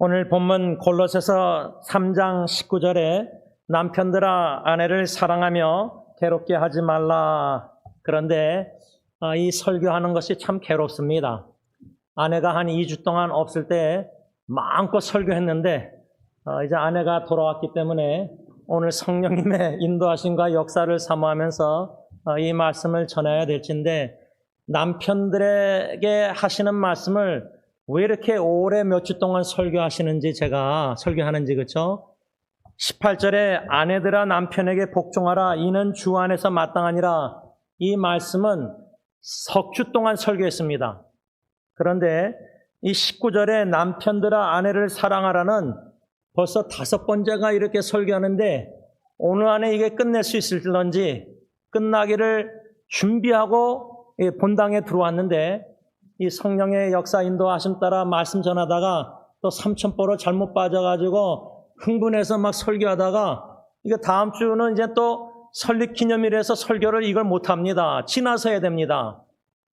오늘 본문 골로새서 3장 19절에 남편들아 아내를 사랑하며 괴롭게 하지 말라. 그런데 아, 이 설교하는 것이 참 괴롭습니다. 아내가 한 2주 동안 없을 때 마음껏 설교했는데 어, 이제 아내가 돌아왔기 때문에 오늘 성령님의 인도하심과 역사를 사모하면서 어, 이 말씀을 전해야 될진데 남편들에게 하시는 말씀을 왜 이렇게 오래 몇 주 동안 설교하시는지 제가 설교하는지 그렇죠? 18절에 아내들아 남편에게 복종하라 이는 주 안에서 마땅하니라 이 말씀은 석주 동안 설교했습니다. 그런데 이 19절에 남편들아 아내를 사랑하라는 벌써 다섯 번째가 이렇게 설교하는데 오늘 안에 이게 끝낼 수 있을런지 끝나기를 준비하고 이 본당에 들어왔는데 이 성령의 역사 인도하심 따라 말씀 전하다가 또 삼천포로 잘못 빠져가지고 흥분해서 막 설교하다가 이거 다음 주는 이제 또 설립 기념일에서 설교를 이걸 못 합니다. 지나서 해야 됩니다.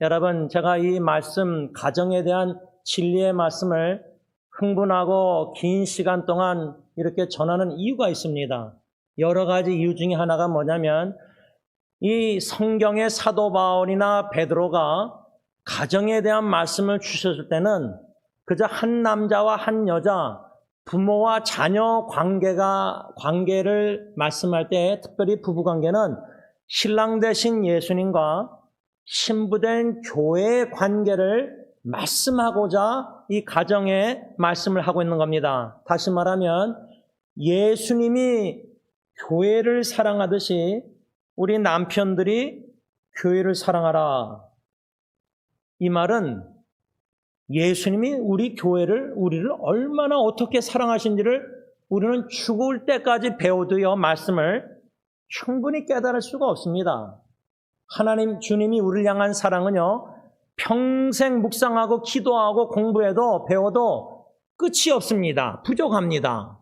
여러분 제가 이 말씀 가정에 대한 진리의 말씀을 흥분하고 긴 시간 동안 이렇게 전하는 이유가 있습니다. 여러 가지 이유 중에 하나가 뭐냐면 이 성경의 사도 바울이나 베드로가 가정에 대한 말씀을 주셨을 때는 그저 한 남자와 한 여자, 부모와 자녀 관계가, 관계를 말씀할 때 특별히 부부 관계는 신랑 대신 예수님과 신부된 교회의 관계를 말씀하고자 이 가정에 말씀을 하고 있는 겁니다. 다시 말하면 예수님이 교회를 사랑하듯이 우리 남편들이 교회를 사랑하라. 이 말은 예수님이 우리 교회를, 우리를 얼마나 어떻게 사랑하신지를 우리는 죽을 때까지 배워도요, 말씀을 충분히 깨달을 수가 없습니다. 하나님, 주님이 우리를 향한 사랑은요, 평생 묵상하고 기도하고 공부해도 배워도 끝이 없습니다. 부족합니다.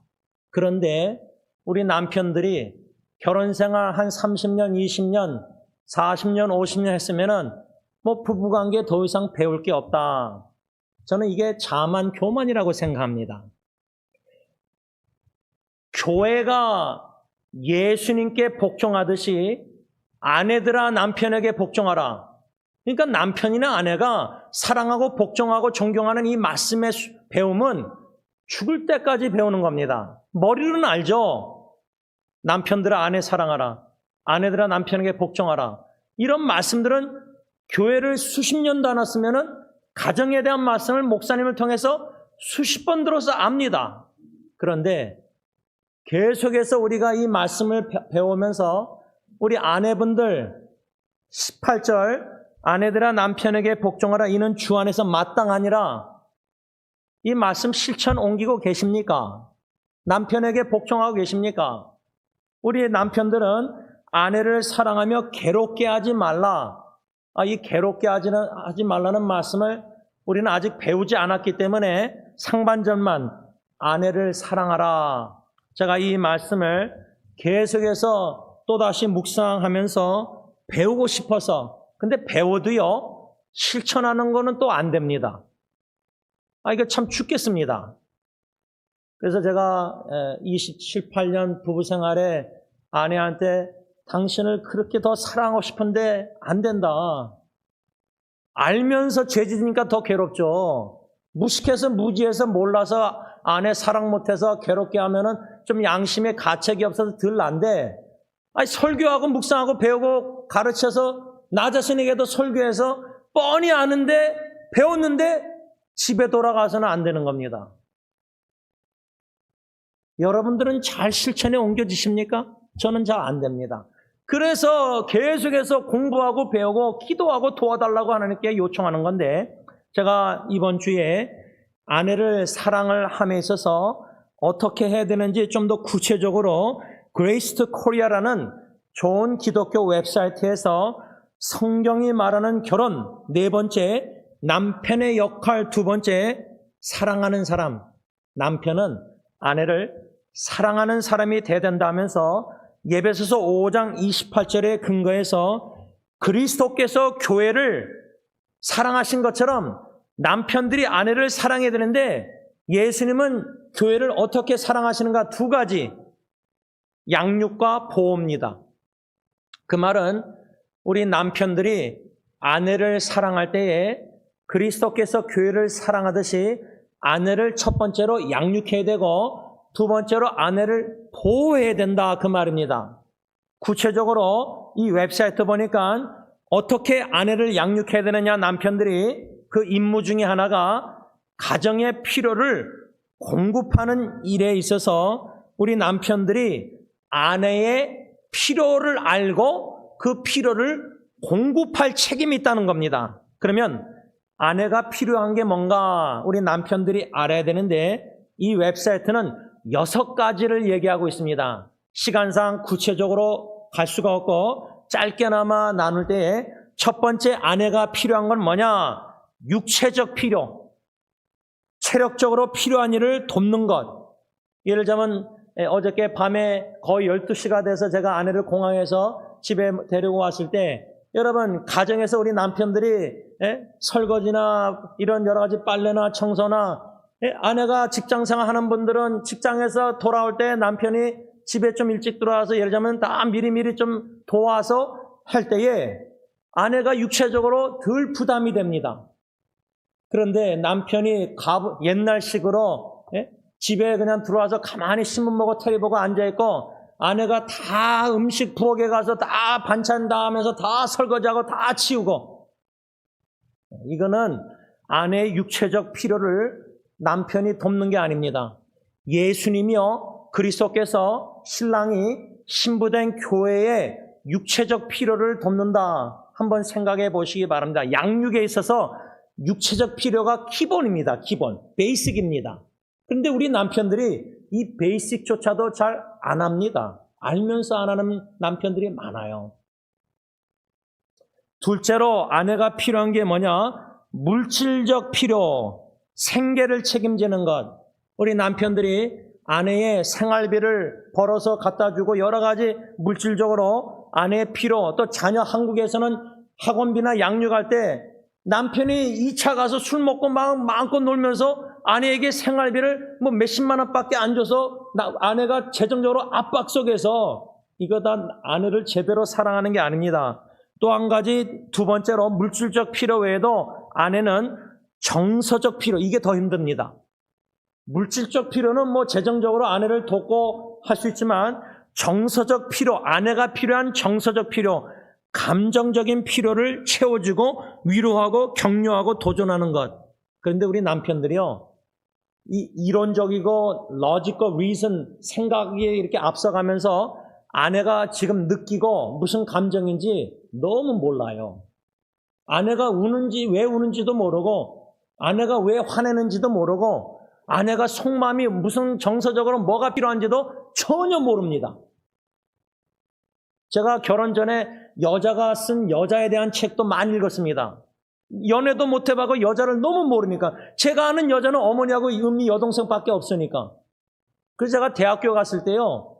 그런데 우리 남편들이 결혼 생활 한 30년, 20년, 40년, 50년 했으면은 뭐 부부관계 더 이상 배울 게 없다. 저는 이게 자만 교만이라고 생각합니다. 교회가 예수님께 복종하듯이 아내들아 남편에게 복종하라. 그러니까 남편이나 아내가 사랑하고 복종하고 존경하는 이 말씀의 배움은 죽을 때까지 배우는 겁니다. 머리로는 알죠. 남편들아 아내 사랑하라. 아내들아 남편에게 복종하라. 이런 말씀들은 교회를 수십 년도 안 왔으면은 가정에 대한 말씀을 목사님을 통해서 수십 번 들어서 압니다. 그런데 계속해서 우리가 이 말씀을 배우면서 우리 아내분들 18절 아내들아 남편에게 복종하라 이는 주 안에서 마땅하니라 이 말씀 실천 옮기고 계십니까? 남편에게 복종하고 계십니까? 우리 남편들은 아내를 사랑하며 괴롭게 하지 말라. 아, 이 괴롭게 하지는, 하지 말라는 말씀을 우리는 아직 배우지 않았기 때문에 상반절만 아내를 사랑하라. 제가 이 말씀을 계속해서 또다시 묵상하면서 배우고 싶어서 근데 배워도요, 실천하는 거는 또 안 됩니다. 아, 이거 참 죽겠습니다. 그래서 제가 27, 8년 부부 생활에 아내한테 당신을 그렇게 더 사랑하고 싶은데 안 된다. 알면서 죄짓으니까 더 괴롭죠. 무식해서 무지해서 몰라서 아내 사랑 못해서 괴롭게 하면은 좀 양심에 가책이 없어서 덜 난데, 아니, 설교하고 묵상하고 배우고 가르쳐서 나 자신에게도 설교해서 뻔히 아는데, 배웠는데 집에 돌아가서는 안 되는 겁니다. 여러분들은 잘 실천에 옮겨지십니까? 저는 잘 안 됩니다. 그래서 계속해서 공부하고 배우고 기도하고 도와달라고 하나님께 요청하는 건데 제가 이번 주에 아내를 사랑을 함에 있어서 어떻게 해야 되는지 좀 더 구체적으로 그레이스 트 코리아라는 좋은 기독교 웹사이트에서 성경이 말하는 결혼 네 번째 남편의 역할 두 번째 사랑하는 사람. 남편은 아내를 사랑하는 사람이 돼야 된다면서 예배소서 5장 28절에 근거해서 그리스도께서 교회를 사랑하신 것처럼 남편들이 아내를 사랑해야 되는데 예수님은 교회를 어떻게 사랑하시는가 두 가지. 양육과 보호입니다. 그 말은 우리 남편들이 아내를 사랑할 때에 그리스도께서 교회를 사랑하듯이 아내를 첫 번째로 양육해야 되고 두 번째로 아내를 보호해야 된다 그 말입니다. 구체적으로 이 웹사이트 보니까 어떻게 아내를 양육해야 되느냐 남편들이 그 임무 중에 하나가 가정의 필요를 공급하는 일에 있어서 우리 남편들이 아내의 필요를 알고 그 필요를 공급할 책임이 있다는 겁니다. 그러면 아내가 필요한 게 뭔가 우리 남편들이 알아야 되는데 이 웹사이트는 여섯 가지를 얘기하고 있습니다. 시간상 구체적으로 갈 수가 없고 짧게나마 나눌 때에 첫 번째 아내가 필요한 건 뭐냐? 육체적 필요. 체력적으로 필요한 일을 돕는 것. 예를 들자면 예, 어저께 밤에 거의 12시가 돼서 제가 아내를 공항에서 집에 데리고 왔을 때 여러분 가정에서 우리 남편들이 예, 설거지나 이런 여러 가지 빨래나 청소나 예, 아내가 직장 생활 하는 분들은 직장에서 돌아올 때 남편이 집에 좀 일찍 들어와서 예를 들자면 다 미리미리 좀 도와서 할 때에 아내가 육체적으로 덜 부담이 됩니다. 그런데 남편이 가- 옛날식으로 예? 집에 그냥 들어와서 가만히 신문 보고 텔레 보고 앉아있고 아내가 다 음식 부엌에 가서 다 반찬 다 하면서 다 설거지하고 다 치우고 이거는 아내의 육체적 필요를 남편이 돕는 게 아닙니다. 예수님이요 그리스도께서 신랑이 신부된 교회의 육체적 필요를 돕는다. 한번 생각해 보시기 바랍니다. 양육에 있어서 육체적 필요가 기본입니다. 기본. 베이직입니다. 그런데 우리 남편들이 이 베이직조차도 잘 안 합니다. 알면서 안 하는 남편들이 많아요. 둘째로 아내가 필요한 게 뭐냐? 물질적 필요, 생계를 책임지는 것. 우리 남편들이 아내의 생활비를 벌어서 갖다 주고 여러 가지 물질적으로 아내의 필요, 또 자녀 한국에서는 학원비나 양육 할 때 남편이 2차 가서 술 먹고 막 마음껏 놀면서 아내에게 생활비를 뭐 몇십만 원밖에 안 줘서 나- 아내가 재정적으로 압박 속에서 이거 다 아내를 제대로 사랑하는 게 아닙니다. 또 한 가지 두 번째로 물질적 필요 외에도 아내는 정서적 필요 이게 더 힘듭니다. 물질적 필요는 뭐 재정적으로 아내를 돕고 할 수 있지만 정서적 필요, 아내가 필요한 정서적 필요, 감정적인 필요를 채워주고 위로하고 격려하고 도전하는 것. 그런데 우리 남편들이요, 이 이론적이고 logical reason 생각이 이렇게 앞서가면서 아내가 지금 느끼고 무슨 감정인지 너무 몰라요. 아내가 우는지 왜 우는지도 모르고 아내가 왜 화내는지도 모르고 아내가 속마음이 무슨 정서적으로 뭐가 필요한지도 전혀 모릅니다. 제가 결혼 전에 여자가 쓴 여자에 대한 책도 많이 읽었습니다. 연애도 못 해봐고 여자를 너무 모르니까 제가 아는 여자는 어머니하고 은미 여동생밖에 없으니까 그래서 제가 대학교 갔을 때요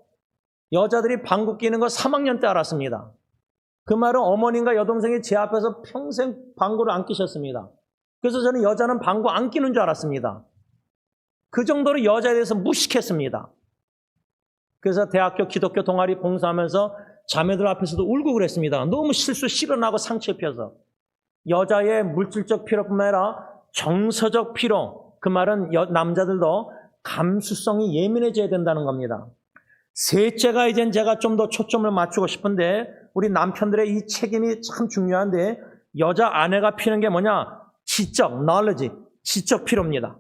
여자들이 방구 끼는 거 3학년 때 알았습니다. 그 말은 어머님과 여동생이 제 앞에서 평생 방구를 안 끼셨습니다. 그래서 저는 여자는 방구 안 끼는 줄 알았습니다. 그 정도로 여자에 대해서 무식했습니다. 그래서 대학교 기독교 동아리 봉사하면서 자매들 앞에서도 울고 그랬습니다. 너무 실수 실현하고 상처 입혀서. 여자의 물질적 필요뿐만 아니라 정서적 필요. 그 말은 여- 남자들도 감수성이 예민해져야 된다는 겁니다. 셋째가 이젠 제가 좀 더 초점을 맞추고 싶은데 우리 남편들의 이 책임이 참 중요한데 여자 아내가 필요한 게 뭐냐? 지적, knowledge, 지적 필요입니다.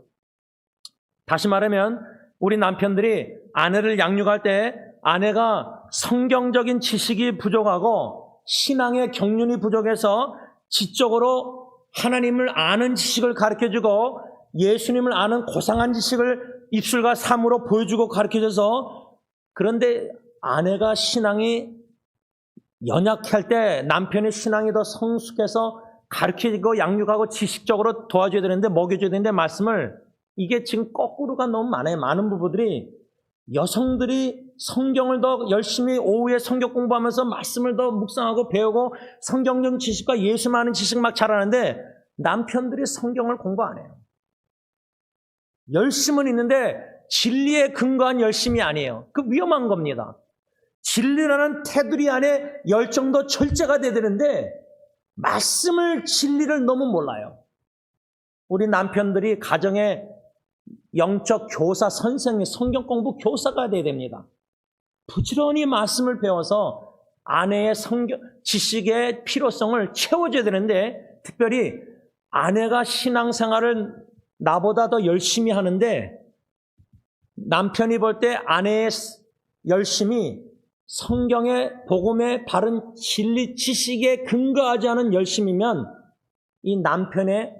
다시 말하면 우리 남편들이 아내를 양육할 때 아내가 성경적인 지식이 부족하고 신앙의 경륜이 부족해서 지적으로 하나님을 아는 지식을 가르쳐주고 예수님을 아는 고상한 지식을 입술과 삶으로 보여주고 가르쳐줘서 그런데 아내가 신앙이 연약할 때 남편의 신앙이 더 성숙해서 가르치고 양육하고 지식적으로 도와줘야 되는데 먹여줘야 되는데 말씀을 이게 지금 거꾸로가 너무 많아요. 많은 부부들이 여성들이 성경을 더 열심히 오후에 성경 공부하면서 말씀을 더 묵상하고 배우고 성경적 지식과 예수 많은 지식 막 잘하는데 남편들이 성경을 공부 안 해요. 열심은 있는데 진리에 근거한 열심이 아니에요. 그 위험한 겁니다. 진리라는 테두리 안에 열정도 절제가 돼야 되는데 말씀을 진리를 너무 몰라요. 우리 남편들이 가정에 영적 교사 선생이 성경 공부 교사가 돼야 됩니다. 부지런히 말씀을 배워서 아내의 성경 지식의 필요성을 채워줘야 되는데 특별히 아내가 신앙생활을 나보다 더 열심히 하는데 남편이 볼 때 아내의 열심이 성경의 복음의 바른 진리 지식에 근거하지 않은 열심이면 이 남편의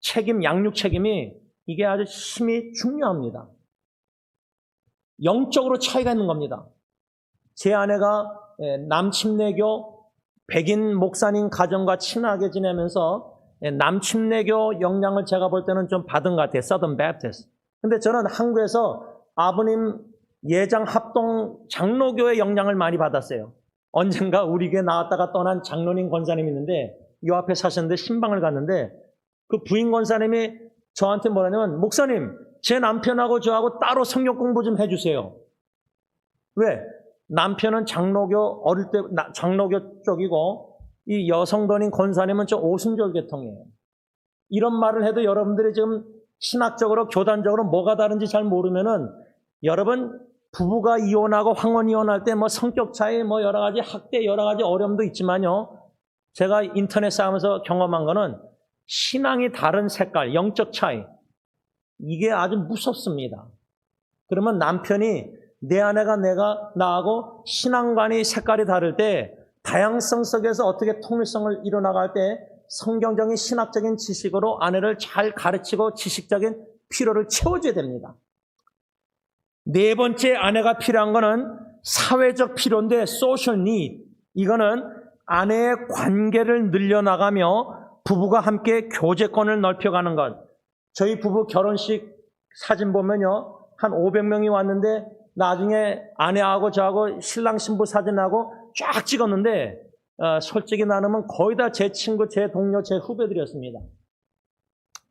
책임, 양육 책임이 이게 아주 힘이 중요합니다. 영적으로 차이가 있는 겁니다. 제 아내가 예, 남침내교 백인 목사님 가정과 친하게 지내면서 예, 남침내교 영향을 제가 볼 때는 좀 받은 것 같아요. 서든 베프티스. 근데 저는 한국에서 아버님 예장 합동 장로교의 영향을 많이 받았어요. 언젠가 우리 교회 나왔다가 떠난 장로님 권사님 있는데 요 앞에 사셨는데 신방을 갔는데 그 부인 권사님이 저한테 뭐라냐면 목사님 제 남편하고 저하고 따로 성경 공부 좀 해주세요. 왜? 남편은 장로교 어릴 때 나- 장로교 쪽이고 이 여성도인 권사님은 저 오순절 계통이에요. 이런 말을 해도 여러분들이 지금 신학적으로 교단적으로 뭐가 다른지 잘 모르면은 여러분 부부가 이혼하고 황혼 이혼할 때 뭐 성격 차이 뭐 여러 가지 학대 여러 가지 어려움도 있지만요. 제가 인터넷 싸움에서 경험한 거는 신앙이 다른 색깔, 영적 차이 이게 아주 무섭습니다. 그러면 남편이 내 아내가 내가 나하고 신앙관이 색깔이 다를 때 다양성 속에서 어떻게 통일성을 이뤄나갈 때 성경적인 신학적인 지식으로 아내를 잘 가르치고 지식적인 필요를 채워줘야 됩니다. 네 번째 아내가 필요한 거는 사회적 필요인데 social need. 이거는 아내의 관계를 늘려나가며 부부가 함께 교제권을 넓혀가는 것. 저희 부부 결혼식 사진 보면요. 한 500명이 왔는데 나중에 아내하고 저하고 신랑 신부 사진하고 쫙 찍었는데 어, 솔직히 나누면 거의 다 제 친구, 제 동료, 제 후배들이었습니다.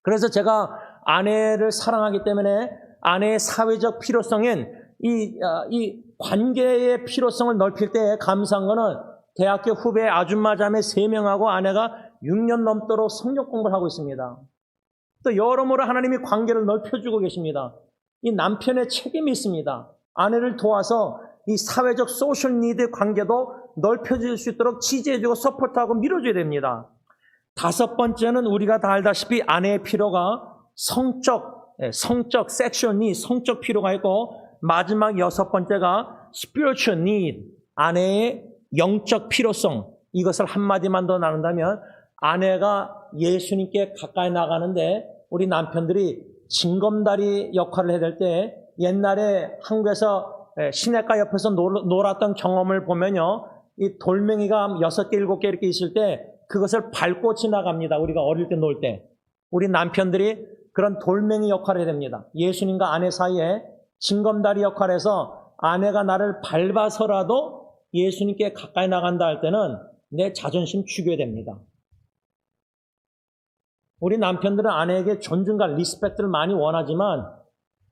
그래서 제가 아내를 사랑하기 때문에 아내의 사회적 필요성엔 이, 어, 이 관계의 필요성을 넓힐 때 감사한 거는 대학교 후배 아줌마 자매 3명하고 아내가 6년 넘도록 성역 공부를 하고 있습니다. 또 여러모로 하나님이 관계를 넓혀주고 계십니다. 이 남편의 책임이 있습니다. 아내를 도와서 이 사회적 소셜 니드 관계도 넓혀질 수 있도록 지지해주고 서포트하고 밀어줘야 됩니다. 다섯 번째는 우리가 다 알다시피 아내의 필요가 성적, 예, 성적, 섹슈얼 니 성적 필요가 있고 마지막 여섯 번째가 spiritual need, 아내의 영적 필요성. 이것을 한마디만 더 나눈다면 아내가 예수님께 가까이 나가는데 우리 남편들이 징검다리 역할을 해야 될 때 옛날에 한국에서 예, 시내가 옆에서 놀- 놀았던 경험을 보면요. 이 돌멩이가 여섯 개, 일곱 개 이렇게 있을 때 그것을 밟고 지나갑니다. 우리가 어릴 때 놀 때. 우리 남편들이 그런 돌멩이 역할을 해야 됩니다. 예수님과 아내 사이에 징검다리 역할에서 아내가 나를 밟아서라도 예수님께 가까이 나간다 할 때는 내 자존심 죽여야 됩니다. 우리 남편들은 아내에게 존중과 리스펙트를 많이 원하지만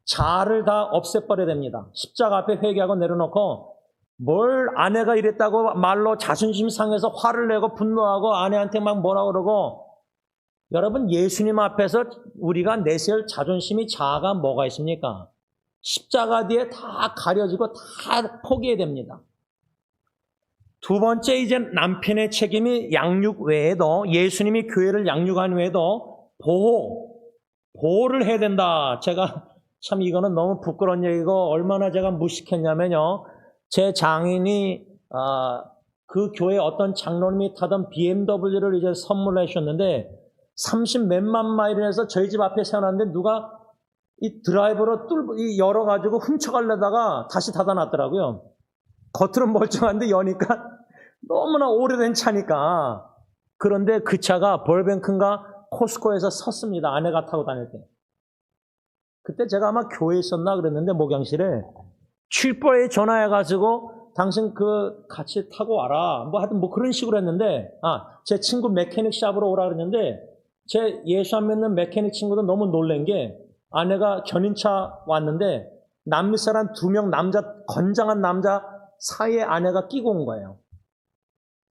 자아를 다 없애버려야 됩니다. 십자가 앞에 회개하고 내려놓고 뭘 아내가 이랬다고 말로 자존심 상해서 화를 내고 분노하고 아내한테 막 뭐라 그러고 여러분 예수님 앞에서 우리가 내세울 자존심이 자아가 뭐가 있습니까? 십자가 뒤에 다 가려지고 다 포기해야 됩니다. 두 번째 이제 남편의 책임이 양육 외에도 예수님이 교회를 양육한 외에도 보호, 보호를 해야 된다. 제가 참 이거는 너무 부끄러운 얘기고 얼마나 제가 무식했냐면요. 제 장인이 아, 그 교회 어떤 장로님이 타던 BMW를 이제 선물해 주셨는데 30 몇만 마일을 해서 저희 집 앞에 세워놨는데 누가 이 드라이버로 뚫, 이 열어가지고 훔쳐가려다가 다시 닫아놨더라고요. 겉으로 멀쩡한데 여니까 너무나 오래된 차니까. 그런데 그 차가 벌뱅크인가 코스코에서 섰습니다. 아내가 타고 다닐 때. 그때 제가 아마 교회에 있었나 그랬는데 목양실에 칠보에 전화해가지고 당신 그 같이 타고 와라. 뭐 하여튼 뭐 그런 식으로 했는데 아, 제 친구 메케닉 샵으로 오라 그랬는데 제 예수 안 믿는 메케닉 친구도 너무 놀란 게 아내가 견인차 왔는데 남미 사람 두 명 남자 건장한 남자 사이에 아내가 끼고 온 거예요.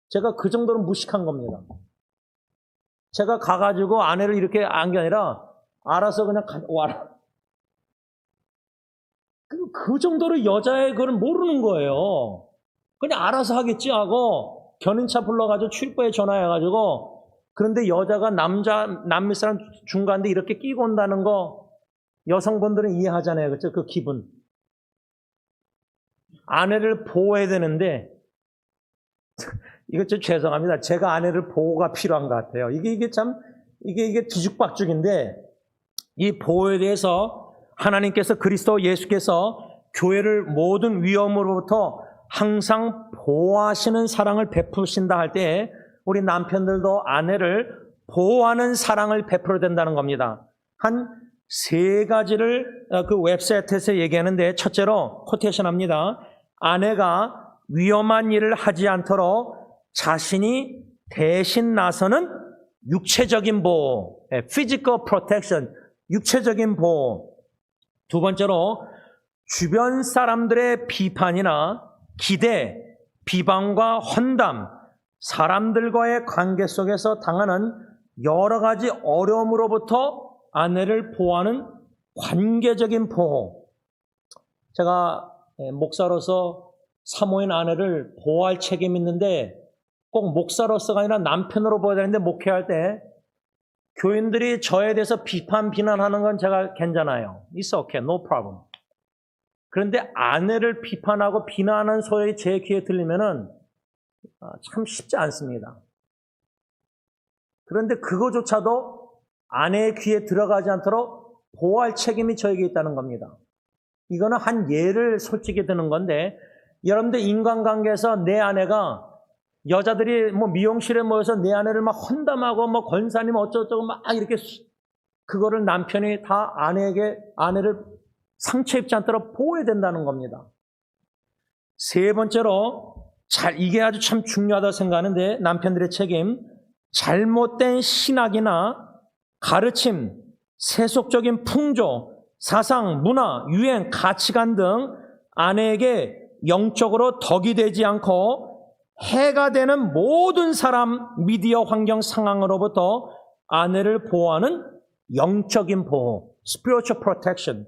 제가 그 정도로 무식한 겁니다. 제가 가가지고 아내를 이렇게 안 게 아니라 알아서 그냥 가, 와라. 그, 그 정도로 여자의 그걸 모르는 거예요. 그냥 알아서 하겠지 하고 견인차 불러가지고 출입부에 전화해가지고 그런데 여자가 남자 남미 사람 중간데 이렇게 끼고 온다는 거 여성분들은 이해하잖아요, 그렇죠? 그 기분. 아내를 보호해야 되는데 이거 좀 죄송합니다. 제가 아내를 보호가 필요한 것 같아요. 이게 이게 참 이게 이게 뒤죽박죽인데 이 보호에 대해서 하나님께서 그리스도 예수께서 교회를 모든 위험으로부터 항상 보호하시는 사랑을 베푸신다 할 때 우리 남편들도 아내를 보호하는 사랑을 베풀어야 된다는 겁니다. 한 세 가지를 어, 그 웹사이트에서 얘기하는데 첫째로 코테이션 합니다. 아내가 위험한 일을 하지 않도록 자신이 대신 나서는 육체적인 보호, 예, physical protection, 육체적인 보호. 두 번째로 주변 사람들의 비판이나 기대, 비방과 헌담, 사람들과의 관계 속에서 당하는 여러 가지 어려움으로부터 아내를 보호하는 관계적인 보호. 제가 예, 목사로서 사모인 아내를 보호할 책임이 있는데 꼭 목사로서가 아니라 남편으로 보여야 되는데 목회할 때 교인들이 저에 대해서 비판, 비난하는 건 제가 괜찮아요. It's okay, no problem. 그런데 아내를 비판하고 비난하는 소리 제 귀에 들리면은 아, 참 쉽지 않습니다. 그런데 그거조차도 아내의 귀에 들어가지 않도록 보호할 책임이 저에게 있다는 겁니다. 이거는 한 예를 솔직히 드는 건데 여러분들 인간관계에서 내 아내가 여자들이 뭐 미용실에 모여서 내 아내를 막 헌담하고 뭐 권사님 어쩌고저쩌고 막 이렇게 수- 그거를 남편이 다 아내에게 아내를 상처 입지 않도록 보호해야 된다는 겁니다. 세 번째로 잘 이게 아주 참 중요하다고 생각하는데 남편들의 책임 잘못된 신학이나 가르침, 세속적인 풍조, 사상, 문화, 유행, 가치관 등 아내에게 영적으로 덕이 되지 않고 해가 되는 모든 사람, 미디어 환경 상황으로부터 아내를 보호하는 영적인 보호, spiritual protection,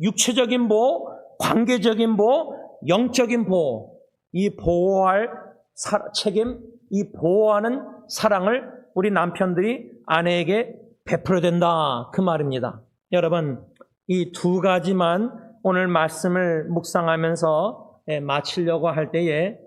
육체적인 보호, 관계적인 보호, 영적인 보호, 이 보호할 사- 책임, 이 보호하는 사랑을 우리 남편들이 아내에게 베풀어야 된다. 그 말입니다. 여러분, 이 두 가지만 오늘 말씀을 묵상하면서 예, 마치려고 할 때에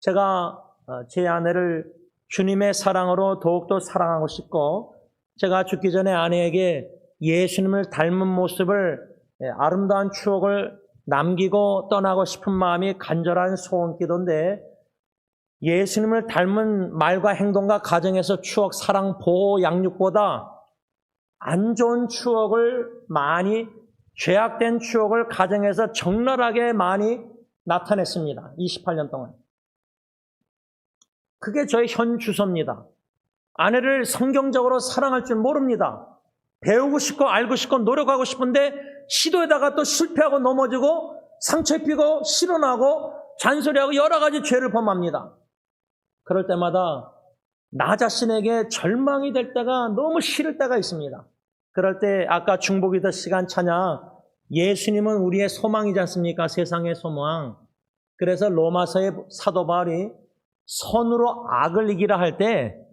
제가 어, 제 아내를 주님의 사랑으로 더욱더 사랑하고 싶고 제가 죽기 전에 아내에게 예수님을 닮은 모습을 예, 아름다운 추억을 남기고 떠나고 싶은 마음이 간절한 소원 기도인데 예수님을 닮은 말과 행동과 가정에서 추억, 사랑, 보호, 양육보다 안 좋은 추억을 많이 죄악된 추억을 가정에서 적나라하게 많이 나타냈습니다. 28년 동안. 그게 저의 현 주소입니다. 아내를 성경적으로 사랑할 줄 모릅니다. 배우고 싶고 알고 싶고 노력하고 싶은데 시도에다가 또 실패하고 넘어지고 상처 입히고 실언하고 잔소리하고 여러 가지 죄를 범합니다. 그럴 때마다 나 자신에게 절망이 될 때가 너무 싫을 때가 있습니다. 그럴 때 아까 중보기도 시간 찬양 예수님은 우리의 소망이지 않습니까? 세상의 소망. 그래서 로마서의 사도 바울이 선으로 악을 이기라 할 때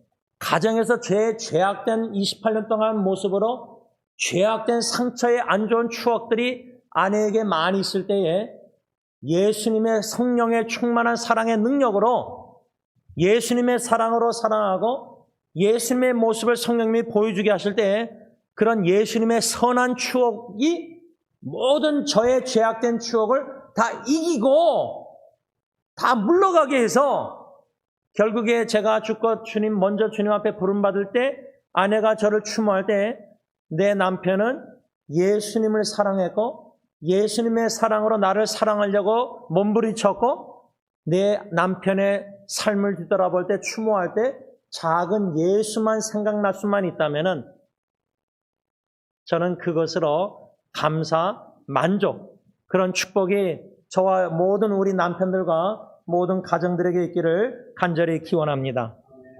가정에서 죄 죄악된 28년 동안 모습으로 죄악된 상처의 안 좋은 추억들이 아내에게 많이 있을 때에 예수님의 성령의 충만한 사랑의 능력으로 예수님의 사랑으로 사랑하고 예수님의 모습을 성령님이 보여주게 하실 때 그런 예수님의 선한 추억이 모든 저의 죄악된 추억을 다 이기고 다 물러가게 해서 결국에 제가 죽고 주님 먼저 주님 앞에 부름받을 때 아내가 저를 추모할 때 내 남편은 예수님을 사랑했고 예수님의 사랑으로 나를 사랑하려고 몸부림쳤고 내 남편의 삶을 뒤돌아볼 때 추모할 때 작은 예수만 생각날 수만 있다면은 저는 그것으로 감사, 만족 그런 축복이 저와 모든 우리 남편들과 모든 가정들에게 있기를 간절히 기원합니다.